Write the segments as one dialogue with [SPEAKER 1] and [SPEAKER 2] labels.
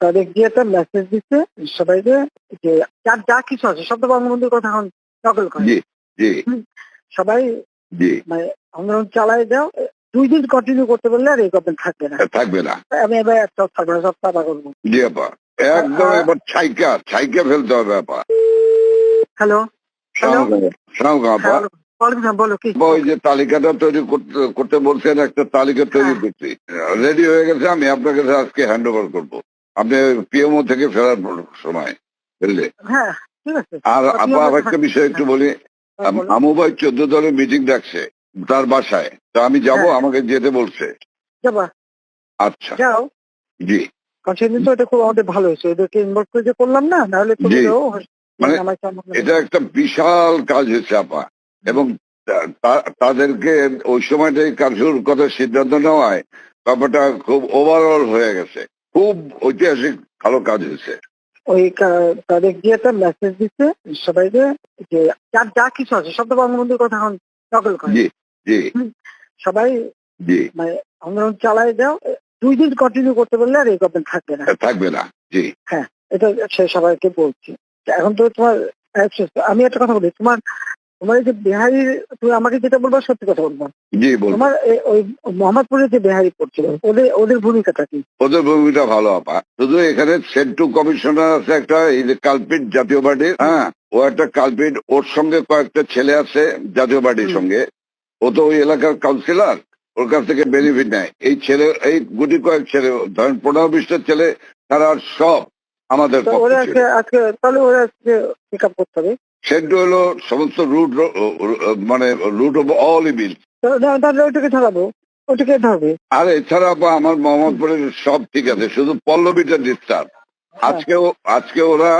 [SPEAKER 1] তাদের গিয়ে একটা মেসেজ দিচ্ছে সবাইকে যে যার যা কিছু আছে সব তো বঙ্গবন্ধুর কথা এখন নকল করে। সবাই
[SPEAKER 2] জি।
[SPEAKER 1] মানে আন্দোলন চালাই যাও দুই দিন কন্টিনিউ করতে পারলে আর এই গভর্নমেন্ট থাকবে না।
[SPEAKER 2] থাকবে না।
[SPEAKER 1] আমি এবার একটা সব তাবা করব।
[SPEAKER 2] জি আপা। একদম এবার ছাইকা ছাইকা ফেলতে হবে আপা।
[SPEAKER 1] হ্যালো?
[SPEAKER 2] তালিকাটা তৈরি করতে বলছেন একটা তালিকা তৈরি
[SPEAKER 1] হ্যাঁ।
[SPEAKER 2] করছি। রেডি হয়ে গেছে আমি আপনার কাছে আজকে হ্যান্ড ওভার করব। আপনি পিএমও থেকে ফেরার সময় বুঝলে?
[SPEAKER 1] হ্যাঁ
[SPEAKER 2] আর আপা একটা বিষয় একটু বলি
[SPEAKER 1] হ্যাঁ,
[SPEAKER 2] আমু ভাই চোদ্দ দলের মিটিং ডাকছে তার বাসায়। তো আমি যাব
[SPEAKER 1] হ্যাঁ।
[SPEAKER 2] আমাকে যেতে বলছে। আচ্ছা।
[SPEAKER 1] যাও।
[SPEAKER 2] জি।
[SPEAKER 1] সেদিন তো এটা খুব আমাদের ভালো হয়েছে ওদেরকে ইনভলভ করে যে করলাম না নাহলে
[SPEAKER 2] মানে এটা একটা বিশাল কাজ হয়েছে আপা। এবং তাদেরকে ওই সময়টাই কার্যকর কথা সিদ্ধান্ত নেওয়ায় ব্যাপারটা খুব ওভারঅল হয়ে গেছে। খুব ঐতিহাসিক ভালো কাজ হয়েছে।
[SPEAKER 1] ওই তাদের গিয়ে একটা মেসেজ দিচ্ছে সবাইকে যে যার যা কিছু আছে তো বঙ্গবন্ধুর কথা এখন নকল করে। সবাই
[SPEAKER 2] জি।
[SPEAKER 1] মানে আন্দোলন চালায় যাও দুই দিন কন্টিনিউ করতে পারলে আর এই গভর্নমেন্ট থাকবে না।
[SPEAKER 2] থাকবে না জি।
[SPEAKER 1] হ্যাঁ এটা সে সবাইকে বলছি। এখন তো তোমার আমি একটা কথা বলি তোমার তোমার যে বিহারি তুমি আমাকে যেটা বলব সত্যি কথা বলব।
[SPEAKER 2] জি
[SPEAKER 1] তোমার ওই মোহাম্মদপুরে যে বিহারি পড়ছিল ওদের ওদের ভূমিকাটা কি?
[SPEAKER 2] ওদের ভূমিকা ভালো আপা। শুধু এখানে সেন্টু কমিশনার আছে একটা কালপিট জাতীয় পার্টির হ্যাঁ? ও একটা কালপিট ওর সঙ্গে কয়েকটা ছেলে আছে জাতীয় পার্টির সঙ্গে। ও তো ওই এলাকার কাউন্সিলর ওর কাছ থেকে বেনিফিট নেয়। এই ছেলে এই গুটি কয়েক ছেলে ধরেন পনেরো বিশটা ছেলে তারা সব আমাদের
[SPEAKER 1] আজকে তাহলে ওরা আজকে পিক আপ করতে হবে?
[SPEAKER 2] সেন্টু হলো সমস্ত রুট মানে রুট অফ অল ইভিল
[SPEAKER 1] তাহলে ওইটাকে ধরাবো ওইটাকে ধরবে
[SPEAKER 2] আর এছাড়া আমার মোহাম্মদপুরের সব ঠিক আছে শুধু পল্লবীটা ডিস্টার্ব আজকে আজকে ওরা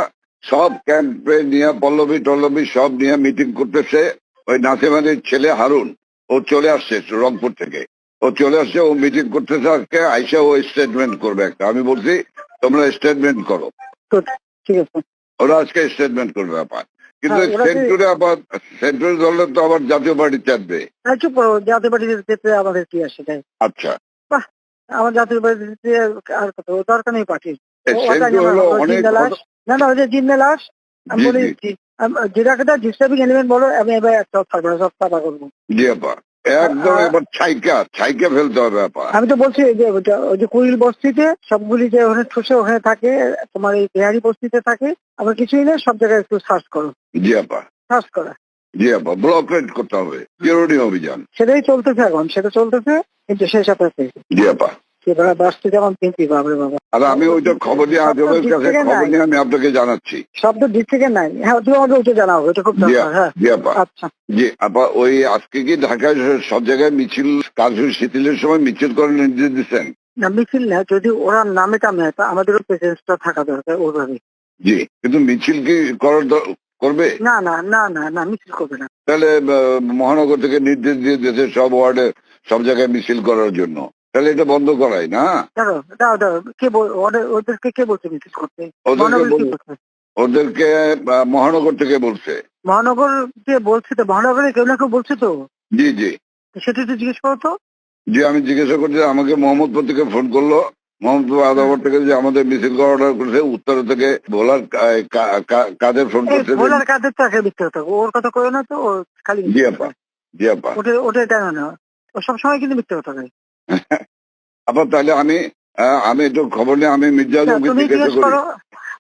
[SPEAKER 2] সব ক্যাম্পে নিয়ে পল্লবী টল্লবী সব নিয়ে মিটিং করতেছে। ওই নাসিমানির ছেলে হারুন ও চলে আসছে রংপুর থেকে। ও চলে আসছে ও মিটিং করতেছে আজকে আইসা ও স্টেটমেন্ট করবে একটা। আমি বলছি তোমরা স্টেটমেন্ট করো।
[SPEAKER 1] ঠিক আছে।
[SPEAKER 2] ওরা আজকে স্টেটমেন্ট করবে আবার কিন্তু
[SPEAKER 1] হ্যাঁ,
[SPEAKER 2] সেন্টুরে আবার সেন্টুরে তো আবার জাতীয় পার্টি চাপবে।
[SPEAKER 1] চুপ করো জাতীয় পার্টির ক্ষেত্রে আমাদের কি আসে তাই?
[SPEAKER 2] আচ্ছা।
[SPEAKER 1] আমার জাতীয় পার্টিতে আর কত দরকার নেই পার্টির না না ওই যে জিন্দালাস আমি বলে
[SPEAKER 2] দিচ্ছি
[SPEAKER 1] যেটাকে তার ডিস্টার্বিং এলিমেন্ট বলো আমি এবার একটা সরবরাহ সব করব
[SPEAKER 2] জি আপা। একদম এবার ছাইকা ছাইকা ফেলতে হবে ব্যাপার।
[SPEAKER 1] আমি তো বলছি যে ওই যে কুড়িল বস্তিতে সবগুলি যে ওখানে ঠুসে ওখানে থাকে তোমার এই বিহারি বস্তিতে থাকে আমার কিছুই নেই সব জায়গায় একটু সার্চ করো।
[SPEAKER 2] জি আপা।
[SPEAKER 1] সার্চ করা।
[SPEAKER 2] জি আপা করতে হবে জরুরি অভিযান।
[SPEAKER 1] সেটাই চলতেছে এখন সেটা চলতেছে কিন্তু শেষ সাথে
[SPEAKER 2] জি আপা।
[SPEAKER 1] সেবার যেমন কিনছি বাবরে বাবা।
[SPEAKER 2] আর আমি ওইটা খবর নিয়ে আজমের কাছে খবর নিয়ে আমি আপনাকে জানাচ্ছি।
[SPEAKER 1] শব্দ ডিস্ট্রিক্টে নাই। হ্যাঁ তুমি আমাকে ওইটা জানাও এটা খুব দরকার হ্যাঁ। আচ্ছা।
[SPEAKER 2] জি আপা ওই আজকে কি ঢাকায় সব জায়গায় মিছিল শিথিলের সময় মিছিল করার নির্দেশ দিচ্ছেন?
[SPEAKER 1] না মিছিল না যদি ওরা নামে টামে আমাদেরও প্রেসেন্সটা থাকা দরকার ওইভাবে
[SPEAKER 2] জি কিন্তু মিছিল কি করার করবে?
[SPEAKER 1] না না না না না মিছিল করবে না।
[SPEAKER 2] তাহলে মহানগর থেকে নির্দেশ দিয়ে দিয়েছে সব ওয়ার্ডে সব জায়গায় মিছিল করার জন্য। তাহলে এটা বন্ধ করাই না?
[SPEAKER 1] দাঁড়ো দাও দাও কে ওদের- ওদেরকে কে বলছে মিছিল করতে?
[SPEAKER 2] ওদেরকে
[SPEAKER 1] মহানগর
[SPEAKER 2] থেকে বলছে।
[SPEAKER 1] মহানগর যে বলছে তো? মহানগরে কেউ না কেউ বলছে তো?
[SPEAKER 2] জি জি।
[SPEAKER 1] সেটা একটু জিজ্ঞেস করো তো।
[SPEAKER 2] জি আমি জিজ্ঞাসা করছি আমাকে মোহাম্মদপুর থেকে ফোন করল। মোহাম্মদপুর আদাবর থেকে যে আমাদের মিছিল করা অর্ডার করেছে উত্তর থেকে ভোলার কাদের ফোন করছে?
[SPEAKER 1] ভোলার কাদের চাকরি বিক্রি হতো ওর কথা কই না তো খালি
[SPEAKER 2] জি আপা। জি আপা।
[SPEAKER 1] ওটা ওটা টানো না। ও সবসময় কিন্তু মিথ্যে কথা
[SPEAKER 2] আপা তাহলে আমি আমি একটু খবর নিয়ে আমি মির্জা
[SPEAKER 1] তুমি
[SPEAKER 2] জিজ্ঞাসা করি।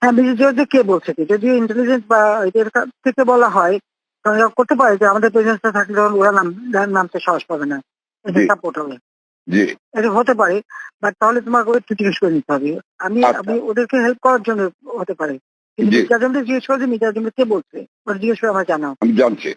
[SPEAKER 1] হ্যাঁ যে কে বলছে কি? যদি ইন্টেলিজেন্স বা এদের থেকে বলা হয় তাহলে করতে পারে যে আমাদের প্রেজেন্সটা থাকলে তখন ওরা নাম নামতে সাহস পাবে না। সাপোর্ট হবে।
[SPEAKER 2] জি।
[SPEAKER 1] এটা হতে পারে বাট তাহলে তোমাকে একটু জিজ্ঞেস করে নিতে হবে। আমি
[SPEAKER 2] আচ্ছা।
[SPEAKER 1] আমি ওদেরকে হেল্প করার জন্য হতে পারে। কিন্তু
[SPEAKER 2] জি।
[SPEAKER 1] মির্জাজমকে জিজ্ঞেস করে যে মির্জাজমকে কে বলছে? ওরা জিজ্ঞেস করে আমার জানাও।
[SPEAKER 2] আমি জানছি।